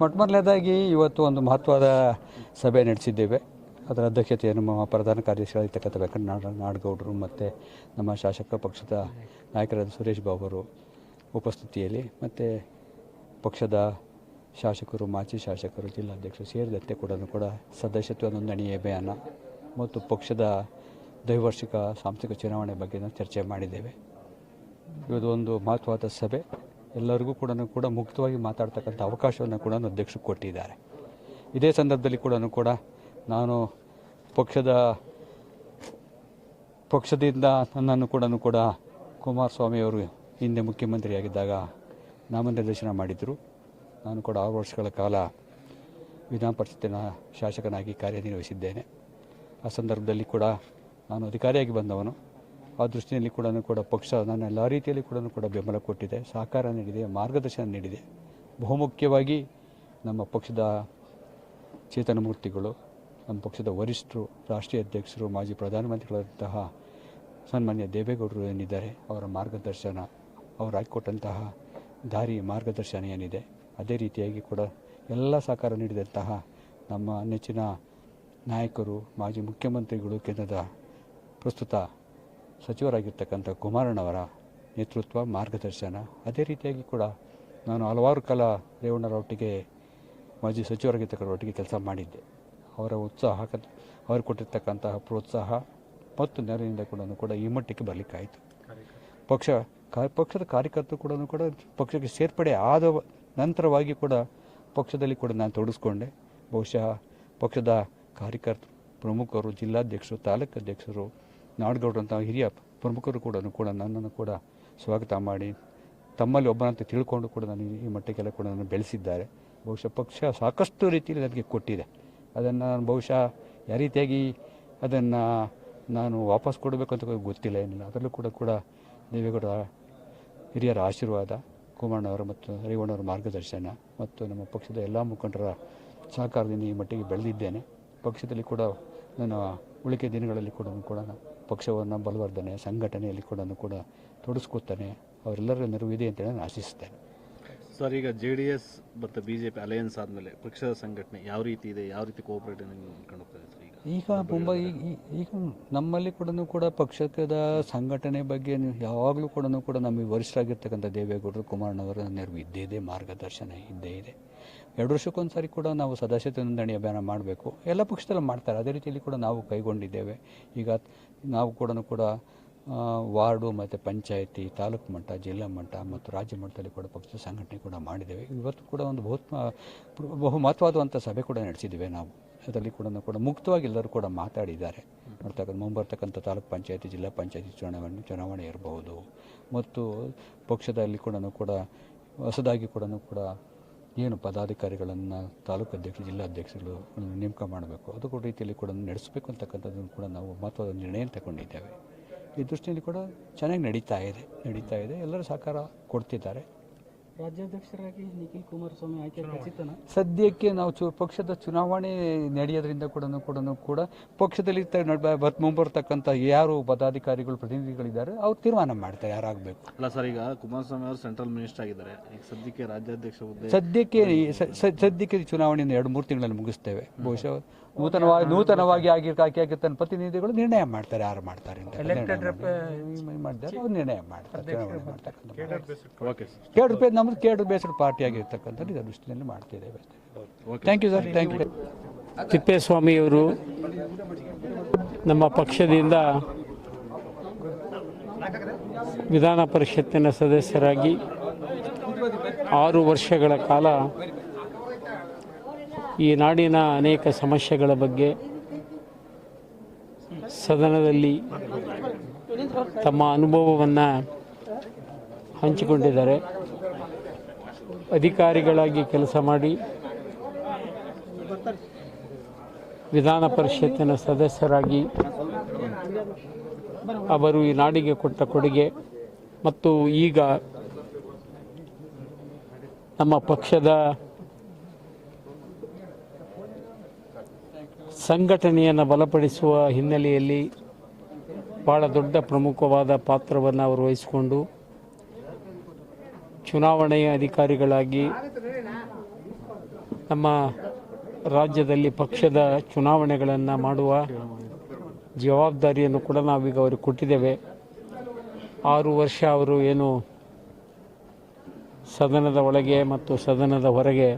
ಮೊಟ್ಟ ಮೊದಲನೇದಾಗಿ ಇವತ್ತು ಒಂದು ಮಹತ್ವದ ಸಭೆ ನಡೆಸಿದ್ದೇವೆ. ಅದರ ಅಧ್ಯಕ್ಷತೆಯನ್ನು ನಮ್ಮ ಪ್ರಧಾನ ಕಾರ್ಯದರ್ಶಿಯಾಗಿರ್ತಕ್ಕಂಥ ವೆಂಕಟ ನಾಡ, ನಾಡಗೌಡರು ಮತ್ತು ನಮ್ಮ ಶಾಸಕ ಪಕ್ಷದ ನಾಯಕರಾದ ಸುರೇಶ್ ಬಾಬು ಅವರು ಉಪಸ್ಥಿತಿಯಲ್ಲಿ ಮತ್ತು ಪಕ್ಷದ ಶಾಸಕರು, ಮಾಜಿ ಶಾಸಕರು, ಜಿಲ್ಲಾಧ್ಯಕ್ಷರು ಸೇರಿದಂತೆ ಕೂಡ ಕೂಡ ಸದಸ್ಯತ್ವ ನೋಂದಣಿ ಅಭಿಯಾನ ಮತ್ತು ಪಕ್ಷದ ದ್ವೈವಾರ್ಷಿಕ ಸಾಂಸ್ಥಿಕ ಚುನಾವಣೆ ಬಗ್ಗೆ ಚರ್ಚೆ ಮಾಡಿದ್ದೇವೆ. ಇದು ಒಂದು ಮಹತ್ವದ ಸಭೆ. ಎಲ್ಲರಿಗೂ ಕೂಡ ಕೂಡ ಮುಕ್ತವಾಗಿ ಮಾತಾಡ್ತಕ್ಕಂಥ ಅವಕಾಶವನ್ನು ಕೂಡ ಅಧ್ಯಕ್ಷರು ಕೊಟ್ಟಿದ್ದಾರೆ. ಇದೇ ಸಂದರ್ಭದಲ್ಲಿ ಕೂಡ ಕೂಡ ನಾನು ಪಕ್ಷದ, ಪಕ್ಷದಿಂದ ನನ್ನನ್ನು ಕೂಡ ಕೂಡ ಕುಮಾರಸ್ವಾಮಿಯವರು ಹಿಂದೆ ಮುಖ್ಯಮಂತ್ರಿಯಾಗಿದ್ದಾಗ ನಾಮನಿರ್ದೇಶನ ಮಾಡಿದರು. ನಾನು ಕೂಡ ಆರು ವರ್ಷಗಳ ಕಾಲ ವಿಧಾನ ಪರಿಷತ್ತಿನ ಶಾಸಕನಾಗಿ ಕಾರ್ಯನಿರ್ವಹಿಸಿದ್ದೇನೆ. ಆ ಸಂದರ್ಭದಲ್ಲಿ ಕೂಡ ನಾನು ಅಧಿಕಾರಿಯಾಗಿ ಬಂದವನು. ಆ ದೃಷ್ಟಿಯಲ್ಲಿ ಕೂಡ ಕೂಡ ಪಕ್ಷ ನನ್ನ ಎಲ್ಲ ರೀತಿಯಲ್ಲಿ ಕೂಡ ಕೂಡ ಬೆಂಬಲ ಕೊಟ್ಟಿದೆ, ಸಹಕಾರ ನೀಡಿದೆ, ಮಾರ್ಗದರ್ಶನ ನೀಡಿದೆ. ಬಹುಮುಖ್ಯವಾಗಿ ನಮ್ಮ ಪಕ್ಷದ ಚೇತನಮೂರ್ತಿಗಳು, ನಮ್ಮ ಪಕ್ಷದ ವರಿಷ್ಠರು, ರಾಷ್ಟ್ರೀಯ ಅಧ್ಯಕ್ಷರು, ಮಾಜಿ ಪ್ರಧಾನಮಂತ್ರಿಗಳಂತಹ ಸನ್ಮಾನ್ಯ ದೇವೇಗೌಡರು ಏನಿದ್ದಾರೆ, ಅವರ ಮಾರ್ಗದರ್ಶನ, ಅವರು ಹಾಕಿಕೊಟ್ಟಂತಹ ದಾರಿ ಮಾರ್ಗದರ್ಶನ ಏನಿದೆ, ಅದೇ ರೀತಿಯಾಗಿ ಕೂಡ ಎಲ್ಲ ಸಹಕಾರ ನೀಡಿದಂತಹ ನಮ್ಮ ನೆಚ್ಚಿನ ನಾಯಕರು, ಮಾಜಿ ಮುಖ್ಯಮಂತ್ರಿಗಳು, ಕೇಂದ್ರದ ಪ್ರಸ್ತುತ ಸಚಿವರಾಗಿರ್ತಕ್ಕಂಥ ಕುಮಾರಣ್ಣವರ ನೇತೃತ್ವ, ಮಾರ್ಗದರ್ಶನ, ಅದೇ ರೀತಿಯಾಗಿ ಕೂಡ ನಾನು ಹಲವಾರು ಕಾಲ ರೇವಣ್ಣರೊಟ್ಟಿಗೆ ಮಾಜಿ ಸಚಿವರಾಗಿರ್ತಕ್ಕಂಥ ಒಟ್ಟಿಗೆ ಕೆಲಸ ಮಾಡಿದ್ದೆ. ಅವರ ಉತ್ಸಾಹ ಅವರು ಕೊಟ್ಟಿರ್ತಕ್ಕಂತಹ ಪ್ರೋತ್ಸಾಹ ಮತ್ತು ನೆರವಿನಿಂದ ಕೂಡ ಕೂಡ ಈ ಮಟ್ಟಕ್ಕೆ ಬರಲಿಕ್ಕಾಯಿತು. ಪಕ್ಷ ಪಕ್ಷದ ಕಾರ್ಯಕರ್ತರು ಕೂಡ ಕೂಡ ಪಕ್ಷಕ್ಕೆ ಸೇರ್ಪಡೆ ಆದ ನಂತರವಾಗಿ ಕೂಡ ಪಕ್ಷದಲ್ಲಿ ಕೂಡ ನಾನು ತೊಡಗಿಸ್ಕೊಂಡೆ. ಬಹುಶಃ ಪಕ್ಷದ ಕಾರ್ಯಕರ್ತರು ಪ್ರಮುಖರು, ಜಿಲ್ಲಾಧ್ಯಕ್ಷರು ತಾಲೂಕು ಅಧ್ಯಕ್ಷರು ನಾಡಗೌಡರಂಥ ಹಿರಿಯ ಪ್ರಮುಖರು ಕೂಡ ಕೂಡ ನನ್ನನ್ನು ಕೂಡ ಸ್ವಾಗತ ಮಾಡಿ, ತಮ್ಮಲ್ಲಿ ಒಬ್ಬನಂತ ತಿಳ್ಕೊಂಡು ಕೂಡ ನಾನು ಈ ಮಟ್ಟಕ್ಕೆಲ್ಲ ಕೂಡ ನಾನು ಬೆಳೆಸಿದ್ದಾರೆ. ಬಹುಶಃ ಪಕ್ಷ ಸಾಕಷ್ಟು ರೀತಿಯಲ್ಲಿ ನನಗೆ ಕೊಟ್ಟಿದೆ. ಅದನ್ನು ನಾನು ಬಹುಶಃ ಯಾವ ರೀತಿಯಾಗಿ ಅದನ್ನು ನಾನು ವಾಪಸ್ ಕೊಡಬೇಕು ಅಂತ ಗೊತ್ತಿಲ್ಲ, ಏನಿಲ್ಲ. ಅದರಲ್ಲೂ ಕೂಡ ಕೂಡ ದೇವೇಗೌಡ ಹಿರಿಯರ ಆಶೀರ್ವಾದ ಕುಮಾರಣ್ಣವರ ಮತ್ತು ರೇವಣ್ಣವರ ಮಾರ್ಗದರ್ಶನ ಮತ್ತು ನಮ್ಮ ಪಕ್ಷದ ಎಲ್ಲ ಮುಖಂಡರ ಸಹಕಾರದಿಂದ ಈ ಮಟ್ಟಿಗೆ ಬೆಳೆದಿದ್ದೇನೆ. ಪಕ್ಷದಲ್ಲಿ ಕೂಡ ನನ್ನ ಉಳಿಕೆ ದಿನಗಳಲ್ಲಿ ಕೂಡ ಕೂಡ ಪಕ್ಷವನ್ನು ಬಲವರ್ಧನೆ ಸಂಘಟನೆಯಲ್ಲಿ ಕೂಡ ಕೂಡ ತೊಡಸ್ಕೊತಾನೆ ಅವರೆಲ್ಲರ ನೆರವು ಇದೆ ಅಂತೇಳಿ ನಾನು ಆಶಿಸ್ತೇನೆ. ಸರ್ ಈಗ ಜೆ ಡಿ ಎಸ್ ಮತ್ತು ಬಿ ಜೆ ಪಿ ಅಲಯನ್ಸ್ ಆದಮೇಲೆ ಪಕ್ಷದ ಸಂಘಟನೆ ಯಾವ ರೀತಿ ಇದೆ? ಯಾವ ರೀತಿ ಕೋಆಪರೇಟಿವ್ ಸರ್ ಈಗ? ಮುಂಬೈ ಈಗ ಈಗ ನಮ್ಮಲ್ಲಿ ಕೂಡ ಕೂಡ ಪಕ್ಷದ ಸಂಘಟನೆ ಬಗ್ಗೆ ಯಾವಾಗಲೂ ಕೂಡ ಕೂಡ ನಮಗೆ ವರಿಷ್ಠರಾಗಿರ್ತಕ್ಕಂಥ ದೇವೇಗೌಡರು ಕುಮಾರಣ್ಣವರ ನೆರವು ಇದ್ದೇ ಇದೆ ಮಾರ್ಗದರ್ಶನ ಇದ್ದೇ ಇದೆ. ಎರಡು ವರ್ಷಕ್ಕೊಂದು ಸಾರಿ ಕೂಡ ನಾವು ಸದಸ್ಯತೆ ನೋಂದಣಿ ಅಭಿಯಾನ ಮಾಡಬೇಕು. ಎಲ್ಲ ಪಕ್ಷದಲ್ಲೂ ಮಾಡ್ತಾರೆ. ಅದೇ ರೀತಿಯಲ್ಲಿ ಕೂಡ ನಾವು ಕೈಗೊಂಡಿದ್ದೇವೆ. ಈಗ ನಾವು ಕೂಡ ಕೂಡ ವಾರ್ಡು ಮತ್ತು ಪಂಚಾಯತಿ, ತಾಲೂಕು ಮಟ್ಟ, ಜಿಲ್ಲಾ ಮಟ್ಟ ಮತ್ತು ರಾಜ್ಯ ಮಟ್ಟದಲ್ಲಿ ಕೂಡ ಪಕ್ಷದ ಸಂಘಟನೆ ಕೂಡ ಮಾಡಿದ್ದೇವೆ. ಇವತ್ತು ಕೂಡ ಒಂದು ಬಹು ಬಹು ಮಹತ್ವವಾದಂಥ ಸಭೆ ಕೂಡ ನಡೆಸಿದ್ದೇವೆ ನಾವು. ಅದರಲ್ಲಿ ಕೂಡ ಕೂಡ ಮುಕ್ತವಾಗಿ ಎಲ್ಲರೂ ಕೂಡ ಮಾತಾಡಿದ್ದಾರೆ. ನೋಡ್ತಕ್ಕಂಥ ಮುಂಬರ್ತಕ್ಕಂಥ ತಾಲೂಕು ಪಂಚಾಯತಿ, ಜಿಲ್ಲಾ ಪಂಚಾಯತಿ ಚುನಾವಣೆ ಚುನಾವಣೆ ಇರಬಹುದು ಮತ್ತು ಪಕ್ಷದಲ್ಲಿ ಕೂಡ ಕೂಡ, ಹೊಸದಾಗಿ ಕೂಡ ಕೂಡ ಏನು ಪದಾಧಿಕಾರಿಗಳನ್ನು ತಾಲೂಕು ಅಧ್ಯಕ್ಷರು ಜಿಲ್ಲಾಧ್ಯಕ್ಷರು ನೇಮಕ ಮಾಡಬೇಕು. ಅದು ಕೂಡ ರೀತಿಯಲ್ಲಿ ಕೂಡ ನಡೆಸಬೇಕು ಅಂತಕ್ಕಂಥದ್ದನ್ನು ಕೂಡ ನಾವು ಮಹತ್ವದ ನಿರ್ಣಯ ತಗೊಂಡಿದ್ದೇವೆ. ಈ ದೃಷ್ಟಿಯಲ್ಲಿ ಕೂಡ ಚೆನ್ನಾಗಿ ನಡೀತಾ ಇದೆ ನಡೀತಾ ಇದೆ. ಎಲ್ಲರೂ ಸಹಕಾರ ಕೊಡ್ತಿದ್ದಾರೆ. ರಾಜ್ಯಾಧ್ಯಕ್ಷರಾಗಿ ನಿಖಿಲ್ ಕುಮಾರಸ್ವಾಮಿ ಆಯ್ಕೆ ಖಚಿತನ? ಸದ್ಯಕ್ಕೆ ನಾವು ಚು ಪಕ್ಷದ ಚುನಾವಣೆ ನಡೆಯೋದ್ರಿಂದ ಕೂಡ ಕೂಡ ಕೂಡ ಪಕ್ಷದಲ್ಲಿ ಮುಂಬರ್ತಕ್ಕಂಥ ಯಾರು ಪದಾಧಿಕಾರಿಗಳು ಪ್ರತಿನಿಧಿಗಳಿದ್ದಾರೆ ಅವ್ರು ತೀರ್ಮಾನ ಮಾಡ್ತಾರೆ ಯಾರಾಗಬೇಕು. ಅಲ್ಲ ಸರ್ ಈಗ ಕುಮಾರಸ್ವಾಮಿ ಅವರು ಸೆಂಟ್ರಲ್ ಮಿನಿಸ್ಟರ್ ಆಗಿದ್ದಾರೆ. ಈಗ ಸದ್ಯಕ್ಕೆ ರಾಜ್ಯಾಧ್ಯಕ್ಷ ಹುದ್ದೆ ಸದ್ಯಕ್ಕೆ ಸದ್ಯಕ್ಕೆ ಚುನಾವಣೆಯನ್ನು ಎರಡು ಮೂರು ತಿಂಗಳಲ್ಲಿ ಮುಗಿಸ್ತೇವೆ. ಬಹುಶಃ ನೂತನವಾಗಿ ನೂತನವಾಗಿ ಆಗಿ ಆಗಿ ಆಗಿರ್ತಾನೆ ಪ್ರತಿನಿಧಿಗಳು ನಿರ್ಣಯ ಮಾಡ್ತಾರೆ ಯಾರು ಮಾಡ್ತಾರೆ ಅಂತ ನಿರ್ಣಯ ಮಾಡಿ- ಮಾಡಿದ್ದಾರೆ ಅವ್ರು ನಿರ್ಣಯ ಮಾಡ್ತಾರೆ ಚುನಾವಣೆ ಕೇಡ್ ರೂಪಾಯಿ ನಮ್ಮದು ಕೇಡ್ ಬೇಸ್ಡ್ ಪಾರ್ಟಿ. ಆಗಿರ್ತಕ್ಕಂಥದ್ದು ಇದರ ದೃಷ್ಟಿಯಲ್ಲಿ ಮಾಡ್ತಿದ್ದೇವೆ thank you sir thank you ತಿಪ್ಪೇಸ್ವಾಮಿಯವರು ನಮ್ಮ ಪಕ್ಷದಿಂದ ವಿಧಾನ ಪರಿಷತ್ತಿನ ಸದಸ್ಯರಾಗಿ ಆರು ವರ್ಷಗಳ ಕಾಲ ಈ ನಾಡಿನ ಅನೇಕ ಸಮಸ್ಯೆಗಳ ಬಗ್ಗೆ ಸದನದಲ್ಲಿ ತಮ್ಮ ಅನುಭವವನ್ನು ಹಂಚಿಕೊಂಡಿದ್ದಾರೆ. ಅಧಿಕಾರಿಗಳಾಗಿ ಕೆಲಸ ಮಾಡಿ ವಿಧಾನ ಪರಿಷತ್ತಿನ ಸದಸ್ಯರಾಗಿ ಅವರು ಈ ನಾಡಿಗೆ ಕೊಟ್ಟ ಕೊಡುಗೆ ಮತ್ತು ಈಗ ನಮ್ಮ ಪಕ್ಷದ ಸಂಘಟನೆಯನ್ನು ಬಲಪಡಿಸುವ ಹಿನ್ನೆಲೆಯಲ್ಲಿ ಭಾಳ ದೊಡ್ಡ ಪ್ರಮುಖವಾದ ಪಾತ್ರವನ್ನು ಅವರು ವಹಿಸಿಕೊಂಡು ಚುನಾವಣೆಯ ಅಧಿಕಾರಿಗಳಾಗಿ ನಮ್ಮ ರಾಜ್ಯದಲ್ಲಿ ಪಕ್ಷದ ಚುನಾವಣೆಗಳನ್ನು ಮಾಡುವ ಜವಾಬ್ದಾರಿಯನ್ನು ಕೂಡ ನಾವೀಗ ಅವರಿಗೆ ಕೊಟ್ಟಿದ್ದೇವೆ. ಆರು ವರ್ಷ ಅವರು ಏನು ಸದನದ ಒಳಗೆ ಮತ್ತು ಸದನದ ಹೊರಗೆ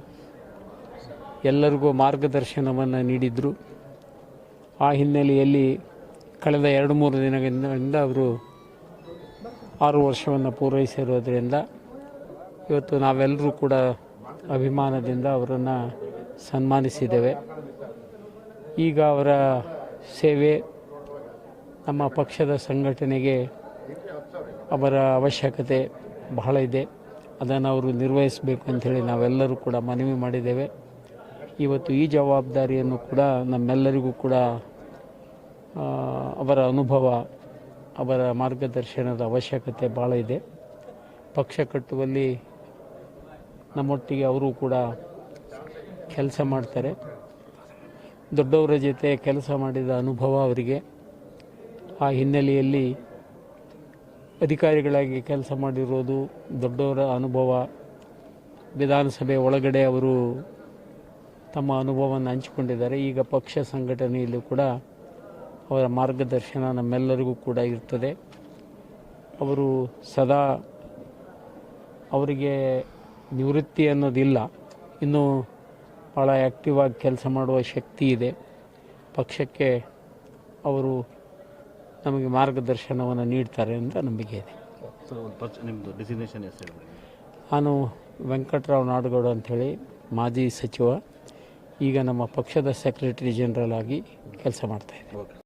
ಎಲ್ಲರಿಗೂ ಮಾರ್ಗದರ್ಶನವನ್ನು ನೀಡಿದರು. ಆ ಹಿನ್ನೆಲೆಯಲ್ಲಿ ಕಳೆದ ಎರಡು ಮೂರು ದಿನಗಳಿಂದ ಅವರು ಆರು ವರ್ಷವನ್ನು ಪೂರೈಸಿರೋದ್ರಿಂದ ಇವತ್ತು ನಾವೆಲ್ಲರೂ ಕೂಡ ಅಭಿಮಾನದಿಂದ ಅವರನ್ನು ಸನ್ಮಾನಿಸಿದ್ದೇವೆ. ಈಗ ಅವರ ಸೇವೆ ನಮ್ಮ ಪಕ್ಷದ ಸಂಘಟನೆಗೆ ಅವರ ಅವಶ್ಯಕತೆ ಬಹಳ ಇದೆ. ಅದನ್ನು ಅವರು ನಿರ್ವಹಿಸಬೇಕು ಅಂಥೇಳಿ ನಾವೆಲ್ಲರೂ ಕೂಡ ಮನವಿ ಮಾಡಿದ್ದೇವೆ. ಇವತ್ತು ಈ ಜವಾಬ್ದಾರಿಯನ್ನು ಕೂಡ ನಮ್ಮೆಲ್ಲರಿಗೂ ಕೂಡ ಅವರ ಅನುಭವ, ಅವರ ಮಾರ್ಗದರ್ಶನದ ಅವಶ್ಯಕತೆ ಭಾಳ ಇದೆ. ಪಕ್ಷ ಕಟ್ಟುವಲ್ಲಿ ನಮ್ಮೊಟ್ಟಿಗೆ ಅವರು ಕೂಡ ಕೆಲಸ ಮಾಡ್ತಾರೆ. ದೊಡ್ಡವರ ಜೊತೆ ಕೆಲಸ ಮಾಡಿದ ಅನುಭವ ಅವರಿಗೆ. ಆ ಹಿನ್ನೆಲೆಯಲ್ಲಿ ಅಧಿಕಾರಿಗಳಾಗಿ ಕೆಲಸ ಮಾಡಿರೋದು ದೊಡ್ಡವರ ಅನುಭವ. ವಿಧಾನಸಭೆ ಒಳಗಡೆ ಅವರು ತಮ್ಮ ಅನುಭವವನ್ನು ಹಂಚಿಕೊಂಡಿದ್ದಾರೆ. ಈಗ ಪಕ್ಷ ಸಂಘಟನೆಯಲ್ಲೂ ಕೂಡ ಅವರ ಮಾರ್ಗದರ್ಶನ ನಮ್ಮೆಲ್ಲರಿಗೂ ಕೂಡ ಇರ್ತದೆ. ಅವರು ಸದಾ ಅವರಿಗೆ ನಿವೃತ್ತಿ ಅನ್ನೋದಿಲ್ಲ. ಇನ್ನೂ ಭಾಳ ಆ್ಯಕ್ಟಿವ್ ಆಗಿ ಕೆಲಸ ಮಾಡುವ ಶಕ್ತಿ ಇದೆ. ಪಕ್ಷಕ್ಕೆ ಅವರು ನಮಗೆ ಮಾರ್ಗದರ್ಶನವನ್ನು ನೀಡ್ತಾರೆ ಅಂತ ನಂಬಿಕೆ ಇದೆ. ಒಂದು ಪಕ್ಷ ನಿಮ್ಮದು ಡೆಸಿಗ್ನೇಷನ್ ಹೆಸರು ನಾನು ವೆಂಕಟರಾವ್ ನಾಡಗೌಡ ಅಂಥೇಳಿ ಮಾಜಿ ಸಚಿವ. ಈಗ ನಮ್ಮ ಪಕ್ಷದ ಸೆಕ್ರೆಟರಿ ಜನರಲ್ ಆಗಿ ಕೆಲಸ ಮಾಡ್ತಾಯಿದ್ದೆ